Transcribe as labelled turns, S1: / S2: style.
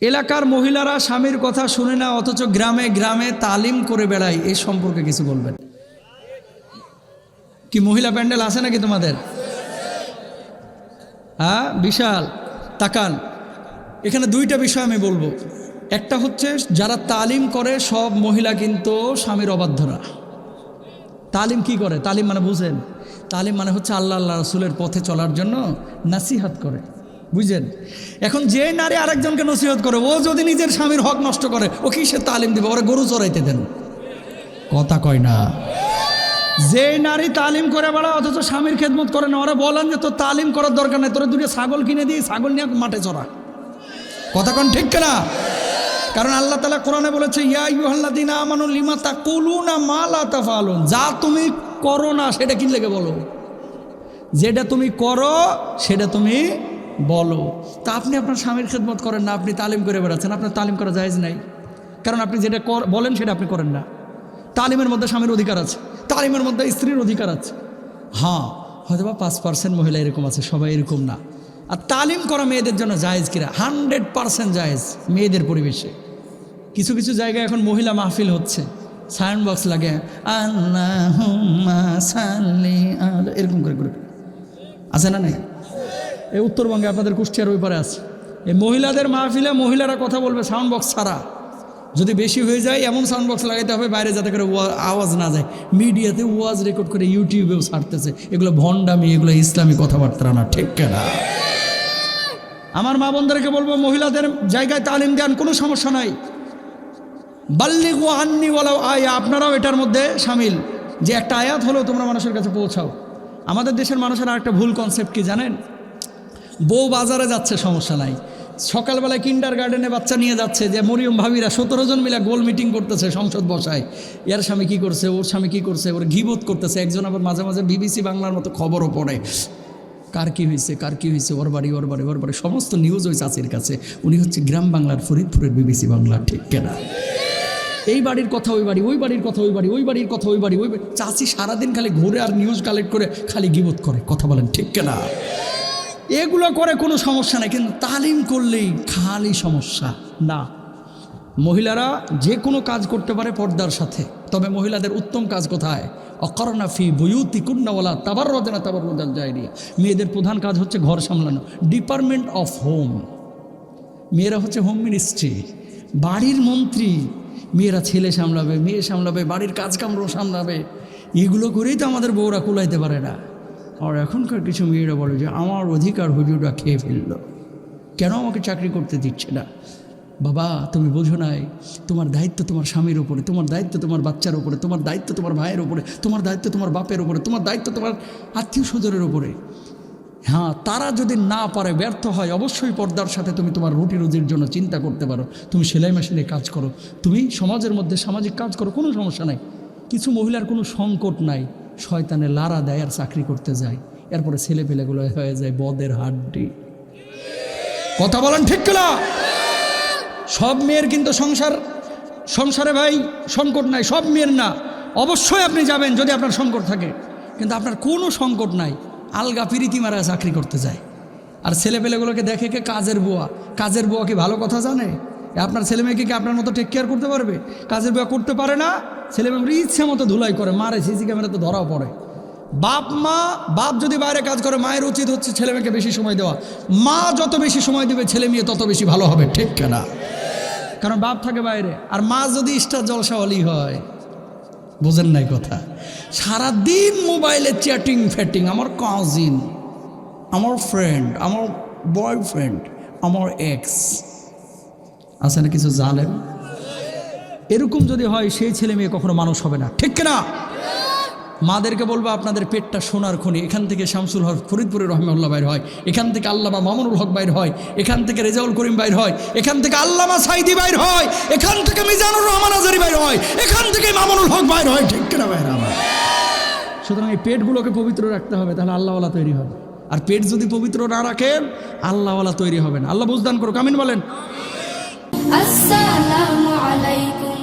S1: এলাকার মহিলারা স্বামীর কথা শুনে না, অথচ গ্রামে গ্রামে তালিম করে বেড়ায় এই সম্পর্কে কিছু বলবেন। কি মহিলা প্যান্ডেল আছে নাকি তোমাদের? হ্যাঁ বিশাল, তাকান। এখানে দুইটা বিষয় আমি বলব। একটা হচ্ছে, যারা তালিম করে, সব মহিলা কিন্তু স্বামীর অবাধ্যরা। তালিম কি করে? তালিম মানে বুঝেন। তালিম মানে হচ্ছে আল্লাহ আল্লাহ রসুলের পথে চলার জন্য নাসিহাত করে। বুঝলেন এখন যে নারী আরেকজনকে নসিহত করে, ও যদি নিজের স্বামীর হক নষ্ট করে, ও কি সে তালিম দেবে? ওরা গরু চড়াইতে দেন। কথা কয় না। যে নারী তালিম করে বেড়ায়, অথচ স্বামীর খেদমত করে না, ওরা বলেন যে তোর তালিম করার দরকার নেই, তোরা দুটো ছাগল কিনে দিই, ছাগল নিয়ে মাঠে চড়া। কথা কন ঠিক না কারণ আল্লাহ তালা কোরআনে বলেছে, ইয়া ইউহাল্লাদিন আমানুল লিমা তা কলু না মা লাতা ফালুন যা তুমি করো না, সেটা কি লেগে বলো? যেটা তুমি করো, সেটা তুমি বলো। তা আপনি আপনার স্বামীর খেদমত করেন না, আপনি তালিম করে বেড়াচ্ছেন। আপনার তালিম করা জায়েজ নাই। কারণ আপনি যেটা বলেন সেটা আপনি করেন না। তালিমের মধ্যে স্বামীর অধিকার আছে। তালিমের মধ্যে স্ত্রীর অধিকার আছে। হ্যাঁ হয়তো বা পাঁচ পার্সেন্ট মহিলা এরকম আছে, সবাই এরকম না। আর তালিম করা মেয়েদের জন্য জায়েজ কিনা হান্ড্রেড পার্সেন্ট জায়েজ মেয়েদের পরিবেশে। কিছু কিছু জায়গায় এখন মহিলা মাহফিল হচ্ছে। সাউন্ড বক্স লাগে সাল্লি এরকম করে করে। আছে না নাই? এই উত্তরবঙ্গে আপনাদের কুষ্টিয়ার ওই পারে আছে। এই মহিলাদের মাহফিলে মহিলারা কথা বলবে সাউন্ড বক্স ছাড়া। যদি বেশি হয়ে যায়, এমন সাউন্ড বক্স লাগাইতে হবে, বাইরে যাতে করে ওয়া- আওয়াজ না যায়। মিডিয়াতে ওয়াজ রেকর্ড করে ইউটিউবেও ছাড়তেছে। এগুলো ভণ্ডামি, এগুলো ইসলামী কথাবার্তা না, ঠিক কেনা আমার মা বোনদেরকে বলব, মহিলাদের জায়গায় তালিম দেন, কোনো সমস্যা নাই। বাল্লিগু আন্নি বলাও আয়া, আপনারাও এটার মধ্যে সামিল। যে একটা আয়াত হলেও তোমরা মানুষের কাছে পৌঁছাও। আমাদের দেশের মানুষের আর একটা ভুল কনসেপ্ট কি জানেন? বউ বাজারে যাচ্ছে, সমস্যা নাই। সকালবেলায় কিন্ডার গার্ডেনে বাচ্চা নিয়ে যাচ্ছে যে, মরিয়ম ভাবিরা সতেরো জন মিলে গোল মিটিং করতেছে সংসদ বসায়। এর স্বামী কি করছে, ওর স্বামী কি করছে, ওর ঘিবোধ করতেছে। একজন আবার মাঝে মাঝে বিবিসি বাংলার মতো খবরও পড়ে। কার কি হয়েছে কার কি হয়েছে ওর বাড়ি ওর বাড়ি ওর বাড়ি। সমস্ত নিউজ ওই চাষির কাছে। উনি হচ্ছে গ্রাম বাংলার ফরিদপুরের বিবিসি বাংলার ঠিক কেনা। এই বাড়ির কথা, ওই বাড়ি, ওই বাড়ির কথা, ওই বাড়ি, ওই বাড়ির কথা, ওই বাড়ি, ওই চাষি সারাদিন খালি ঘুরে আর নিউজ কালেক্ট করে খালি গিবোধ করে। কথা বলেন ঠিক কেনা। এগুলো করে কোনো সমস্যা নেই, কিন্তু তালিম করলেই খালি সমস্যা। না। মহিলারা যে কোনো কাজ করতে পারে পর্দার সাথে, তবে মহিলাদের উত্তম কাজ কোথায়? অকরণা ফি কুন্নাওয়ালা তাবার রজনা তাবার রোজাল যায়নিয়া মেয়েদের প্রধান কাজ হচ্ছে ঘর সামলানো। Department of home. মেয়েরা হচ্ছে হোম মিনিস্ট্রি। বাড়ির মন্ত্রী। মেয়েরা ছেলে সামলাবে, মেয়ে সামলাবে, বাড়ির কাজ কামড় সামলাবে। এগুলো করেই তো আমাদের বউরা কুলাইতে পারে না। আর এখনকার কিছু মেয়েরা বলে যে, আমার অধিকার হুজুরা খেয়ে ফেলল। কেন আমাকে চাকরি করতে দিচ্ছে না? বাবা, তুমি বোঝো নাই, তোমার দায়িত্ব তোমার স্বামীর উপরে, তোমার দায়িত্ব তোমার বাচ্চার উপরে, তোমার দায়িত্ব তোমার ভাইয়ের উপরে, তোমার দায়িত্ব তোমার বাপের উপরে, তোমার দায়িত্ব তোমার আত্মীয় স্বজনের উপরে। হ্যাঁ তারা যদি না পারে, ব্যর্থ হয়, অবশ্যই পর্দার সাথে তুমি তোমার রুটি রুজির জন্য চিন্তা করতে পারো। তুমি সেলাই মেশিনে কাজ করো। তুমি সমাজের মধ্যে সামাজিক কাজ করো, কোনো সমস্যা নাই। কিছু মহিলার কোনো সংকট নাই। শয়তানে লারা দেয় আর চাকরি করতে যায়। এরপরে ছেলে পেলেগুলো হয়ে যায় বদের হাড্ডি। কথা বলেন ঠিক না সব মেয়ের কিন্তু সংসার, সংসারে ভাই সংকট নাই, সব মেয়ের না। অবশ্যই আপনি যাবেন যদি আপনার সংকট থাকে। কিন্তু আপনার কোনো সংকট নাই। আলগা পিরিতি মারা চাকরি করতে যায়। আর ছেলেপেলেগুলোকে দেখে কে কাজের বুয়া? কাজের বুয়া কি ভালো কথা জানে? আপনার ছেলে মেয়েকে কি আপনার মতো টেক কেয়ার করতে পারবে? কাজের বুয়া করতে পারে না, ছেলে মেয়ে ইচ্ছে মতো ধুলাই করে, মারে, সিসি ক্যামেরাতে ধরাও পড়ে। বাপ, মা, বাপ যদি বাইরে কাজ করে, মায়ের উচিত হচ্ছে ছেলে মেয়েকে বেশি সময় দেওয়া। মা যত বেশি সময় দেবে, ছেলে মেয়ে তত বেশি ভালো হবে, ঠিক কেনা কারণ বাপ থাকে বাইরে, আর মা যদি স্টার জলসাওয়ালি হয়, বোঝেন নাই কথা। সারাদিন মোবাইলে চ্যাটিং, ফ্যাটিং, আমার কাজিন আমার ফ্রেন্ড আমার বয়ফ্রেন্ড আমার এক্স আছে না কিছু জালেম? এরকম যদি হয়, সেই ছেলে মেয়ে কখনো মানুষ হবে না। ঠিক না মাদেরকে বলব, আপনাদের পেটটা সোনার খনি। এখান থেকে শামসুল হক ফরিদপুরের রহমাল্লাহ বাইর হয়। এখান থেকে আল্লামা মামুনুল হক বাইর হয়। এখান থেকে রেজাউল করিম বাইর হয়। এখান থেকে আল্লামা সাইদি বাইর হয়। এখান থেকে মিজানুর রহমান আজারি বাইর হয়। এখান থেকে মামুনুল হক বাইর হয়। ঠিক কিনা বাইর আমার? সুতরাং এই পেটগুলোকে পবিত্র রাখতে হবে, তাহলে আল্লাহওয়ালা তৈরি হবে। আর পেট যদি পবিত্র না রাখেন, আল্লাহওয়ালা তৈরি হবে না। আল্লাহ বুঝদান করুক। আমিন বলেন।
S2: আসসালামু আলাইকুম।